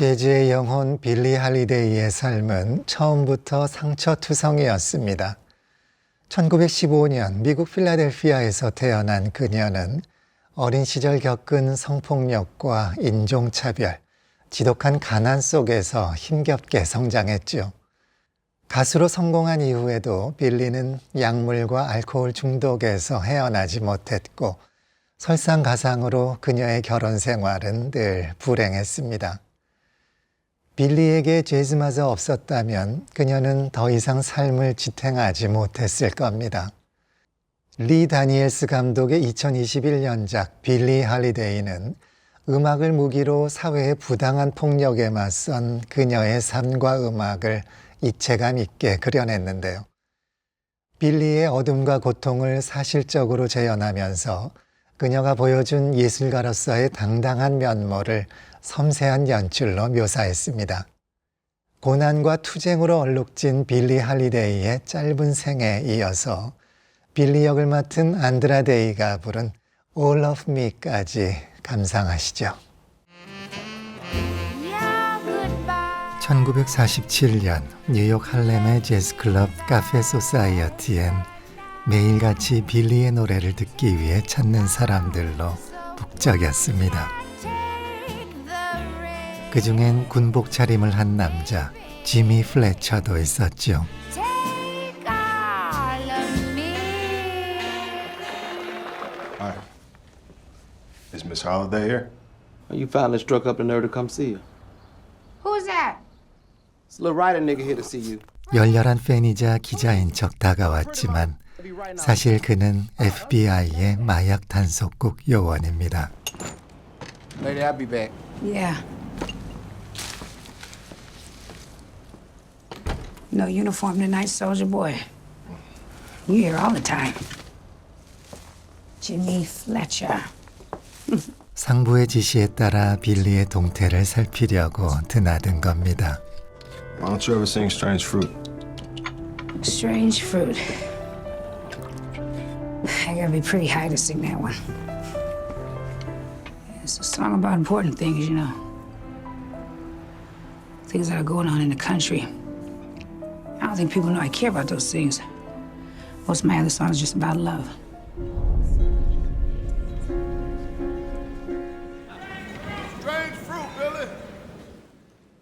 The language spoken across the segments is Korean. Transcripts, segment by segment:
재즈의 영혼 빌리 할리데이의 삶은 처음부터 상처투성이었습니다. 1915년 미국 필라델피아에서 태어난 그녀는 어린 시절 겪은 성폭력과 인종차별, 지독한 가난 속에서 힘겹게 성장했죠. 가수로 성공한 이후에도 빌리는 약물과 알코올 중독에서 헤어나지 못했고 설상가상으로 그녀의 결혼 생활은 늘 불행했습니다. 빌리에게 재즈마저 없었다면 그녀는 더 이상 삶을 지탱하지 못했을 겁니다. 리 다니엘스 감독의 2021년작 빌리 할리데이는 음악을 무기로 사회의 부당한 폭력에 맞선 그녀의 삶과 음악을 입체감 있게 그려냈는데요. 빌리의 어둠과 고통을 사실적으로 재현하면서 그녀가 보여준 예술가로서의 당당한 면모를 섬세한 연출로 묘사했습니다. 고난과 투쟁으로 얼룩진 빌리 할리데이의 짧은 생에 이어서 빌리 역을 맡은 안드라데이가 부른 All of Me까지 감상하시죠. 1947년 뉴욕 할렘의 재즈클럽 카페 소사이어티엔 매일같이 빌리의 노래를 듣기 위해 찾는 사람들로 북적였습니다. 그 중엔 군복 차림을 한 남자 지미 플래처도 있었죠. Hi. Is Miss Holiday here? You finally struck up the nerve to come see her. Who's that? It's a little writer nigga here to see you. 열렬한 팬이자 기자인 척 다가왔지만 사실 그는 FBI의 마약 단속국 요원입니다. Lady, I'll be back. Yeah. No uniform tonight, soldier boy. You here all the time. Jimmy Fletcher. 상부의 지시에 따라 빌리의 동태를 살피려고 드나든 겁니다. Why don't you ever sing Strange Fruit? Strange fruit. I gotta be pretty high to sing that one. It's a song about important things, you know. Things that are going on in the country. I don't think people know I care about those things. Most of my other songs are just about love. Strange Fruit, Billy!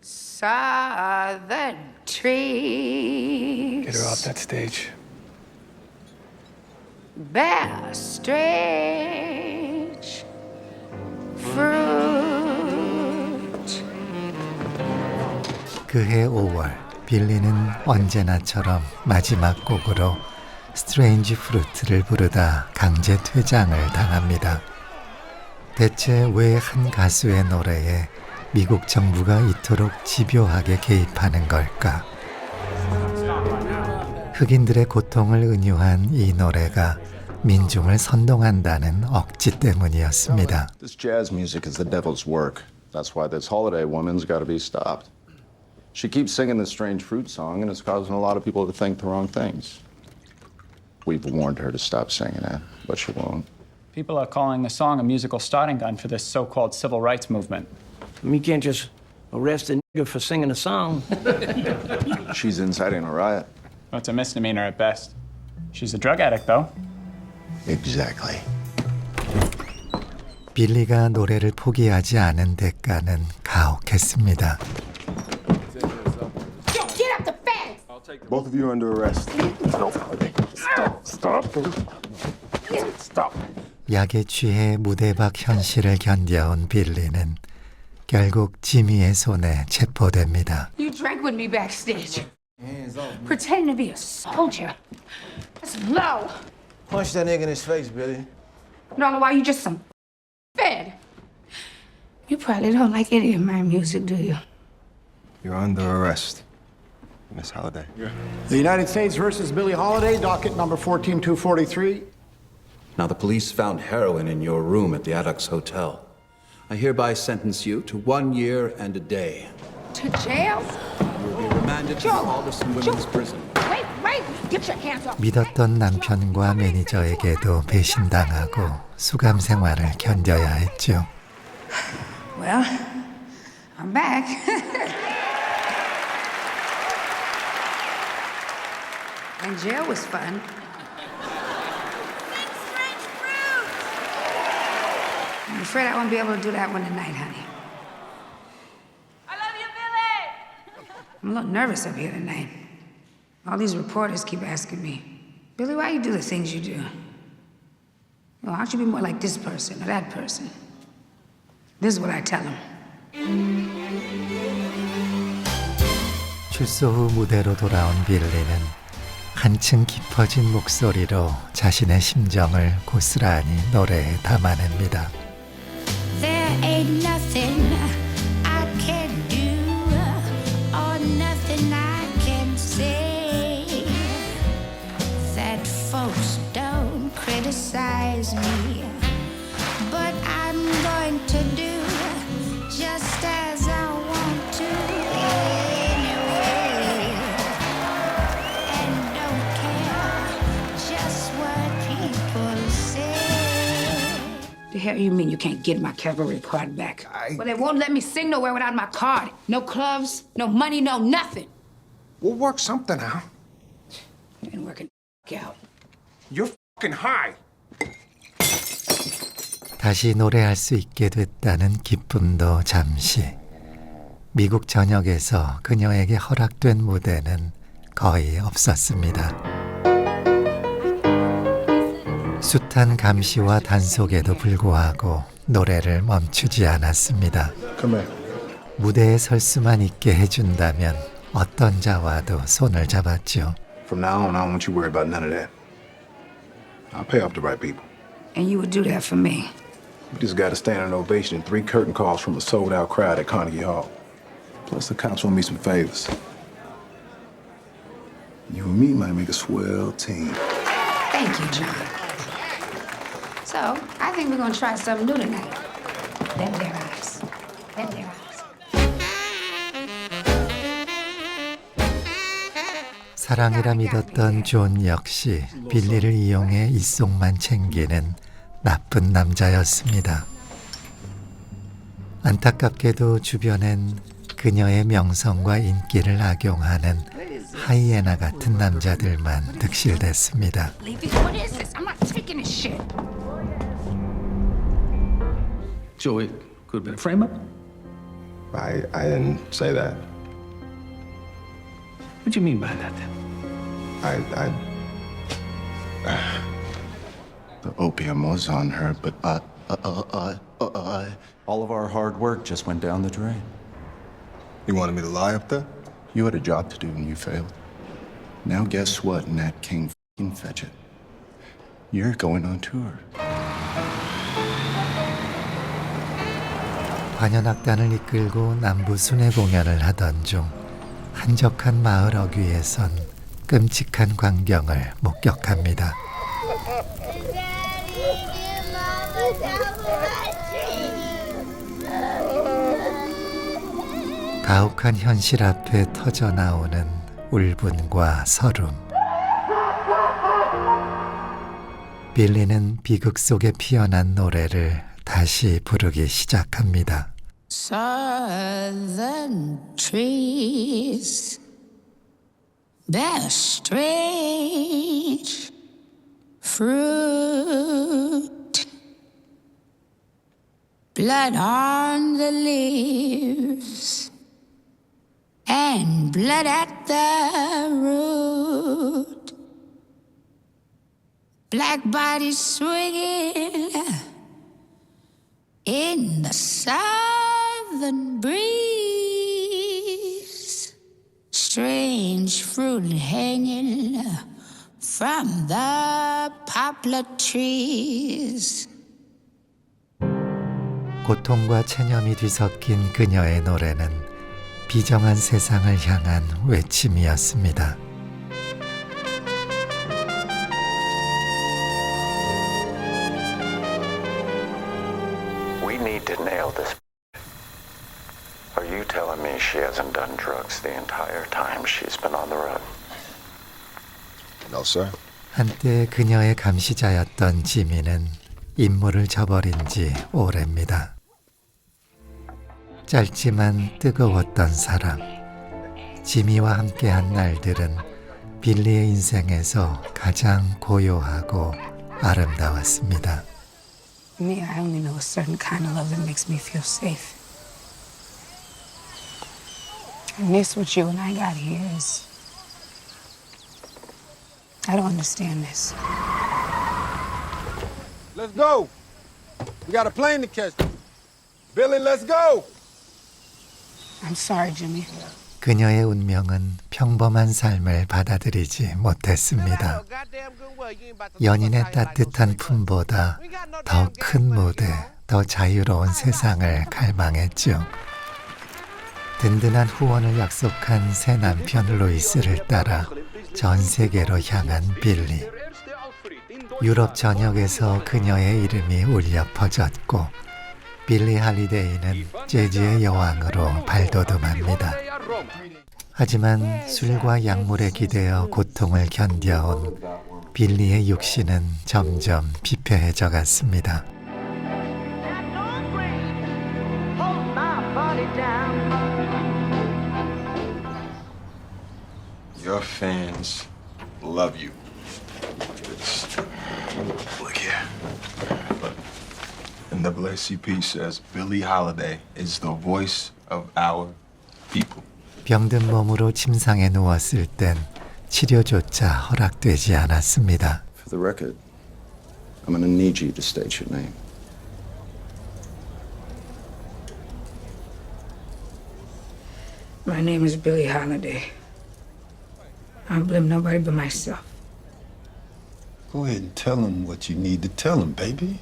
Southern trees. Get her off that stage. Bear strange fruit. 그해 5월 빌리는 언제나처럼 마지막 곡으로 스트레인지 프루트를 부르다 강제 퇴장을 당합니다. 대체 왜 한 가수의 노래에 미국 정부가 이토록 집요하게 개입하는 걸까? 흑인들의 고통을 은유한 이 노래가 민중을 선동한다는 억지 때문이었습니다. This jazz music is the devil's work. That's why this holiday woman's got to be stopped. She keeps singing this Strange Fruit song, and it's causing a lot of people to think the wrong things. We've warned her to stop singing it, but she won't. People are calling the song a musical starting gun for this so called civil rights movement. You can't just arrest a nigger for singing a song. She's inciting a riot. Well, it's a misdemeanor at best. She's a drug addict, though. Exactly. 빌리가 노래를 포기하지 않은 대가는 가혹했습니다. Yo, get up the fence! Both of you are under arrest. 약에 취해 무대 밖 현실을 견뎌온 빌리는 결국 지미의 손에 체포됩니다. You drank with me backstage. Pretending to be a soldier. That's low. Punch that nigga in his face, Billy. No, why you just some fed? You probably don't like any of my music, do you? You're under arrest, Miss Holiday. The United States versus Billie Holiday, docket number 14243. Now, the police found heroin in your room at the Addux Hotel. I hereby sentence you to one year and a day. To jail? You will be remanded to Joe! Alderson Women's Prison. Wait, wait! Get your hands off! 믿었던 남편과 매니저에게도 배신당하고 수감 생활을 견뎌야 했죠. Well, I'm back. and jail was fun. I'm afraid I won't be able to do that one tonight, honey. I love you, Billy! I'm a little nervous up here tonight. All these reporters keep asking me, Billy, why you do the things you do? Well, why don't you be more like this person or that person? This is what I tell them. 출소 후 무대로 돌아온 빌리는 한층 깊어진 목소리로 자신의 심정을 고스란히 노래에 담아냅니다. Hell you mean you can't get my cavalry card back? Well, they won't let me sing nowhere without my card. No clubs, no money, no nothing. We'll work something out. Ain't working out. You're fucking high. 다시 노래할 수 있게 됐다는 기쁨도 잠시. 미국 전역에서 그녀에게 허락된 무대는 거의 없었습니다. 숱한 감시와 단속에도 불구하고 노래를 멈추지 않았습니다. 무대에 설 수만 있게 해준다면 어떤 자와도 손을 잡았죠. From now on, I don't want you worried about none of that. I'll pay off the right people. And you would do that for me. We just got a standing ovation and three curtain calls from a sold out crowd at Carnegie Hall. Plus, the cops want me some favors. You and me might make a swell team. Thank you, John. So, I think we're gonna try something new tonight. Them their eyes. Them their eyes. 사랑이라 믿었던 존 역시 빌리를 이용해 입속만 챙기는 나쁜 남자였습니다. 안타깝게도 주변엔 그녀의 명성과 인기를 악용하는 하이에나 같은 남자들만 득실됐습니다. Leave it. What is this? I'm not taking this shit. So it could have been a frame up? I, I didn't say that. What do you mean by that then? I, I. the opium was on her, but uh, uh, uh, uh, uh, uh, All of our hard work just went down the drain. You wanted me to lie up there? You had a job to do and you failed. Now guess what, Nat King fing fetch it. You're going on tour. 관현악단을 이끌고 남부 순회 공연을 하던 중 한적한 마을 어귀에선 끔찍한 광경을 목격합니다. 가혹한 현실 앞에 터져 나오는 울분과 서름. 빌리는 비극 속에 피어난 노래를 다시 부르기 시작합니다. Southern trees bear strange fruit. Blood on the leaves and blood at the root. Black bodies swinging in the southern breeze. Strange fruit hanging from the poplar trees. 고통과 체념이 뒤섞인 그녀의 노래는 비정한 세상을 향한 외침이었습니다. Drugs the entire time she's been on the run? No, sir. 한때 그녀의 감시자였던 지미는 임무를 저버린 지 오래입니다. 짧지만 뜨거웠던 사랑. 지미와 함께한 날들은 빌리의 인생에서 가장 고요하고 아름다웠습니다. Me, I only know a certain kind of love that makes me feel safe. And this, what you and I got here, is. I don't understand this. Let's go. We got a plane to catch. Billy, let's go. I'm sorry, Jimmy. 그녀의 운명은 평범한 삶을 받아들이지 못했습니다. 연인의 따뜻한 품보다 더 큰 무대, 더 자유로운 세상을 갈망했죠. 든든한 후원을 약속한 새 남편 루이스를 따라 전 세계로 향한 빌리. 유럽 전역에서 그녀의 이름이 울려 퍼졌고 빌리 할리데이는 재즈의 여왕으로 발돋움합니다. 하지만 술과 약물에 기대어 고통을 견뎌온 빌리의 육신은 점점 피폐해져 갔습니다. Your fans love you. It's- look here. Look. The NAACP says Billie Holiday is the voice of our people. 병든 몸으로 침상에 누웠을 땐 치료조차 허락되지 않았습니다. For the record, I'm gonna need you to state your name. My name is Billie Holiday. I don't blame nobody but myself. Go ahead and tell him what you need to tell him, baby.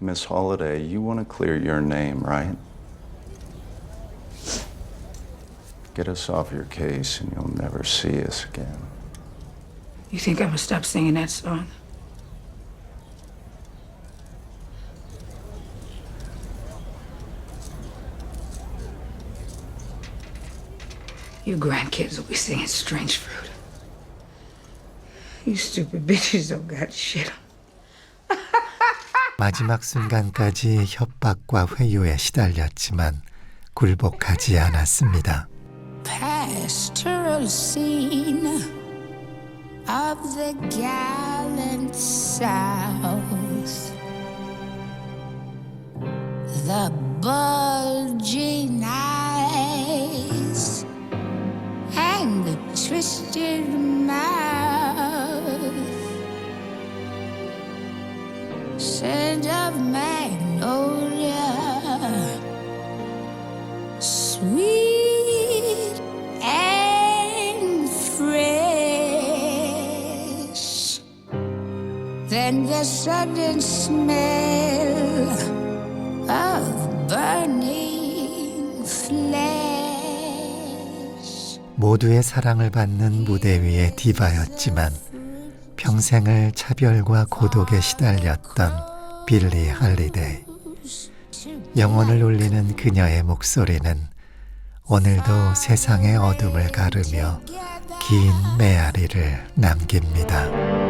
Miss Holiday, you want to clear your name, right? Get us off your case and you'll never see us again. You think I'm gonna stop singing that song? You grandkids will be singing Strange Fruit. You stupid bitches don't got shit. 마지막 순간까지 협박과 회유에 시달렸지만 굴복하지 않았습니다. pastoral scene of the gallant South. The bulging eyes twisted mouth. Scent of magnolia sweet and fresh. Then the sudden smell of burning 모두의 사랑을 받는 무대 위의 디바였지만 평생을 차별과 고독에 시달렸던 빌리 할리데이. 영혼을 울리는 그녀의 목소리는 오늘도 세상의 어둠을 가르며 긴 메아리를 남깁니다.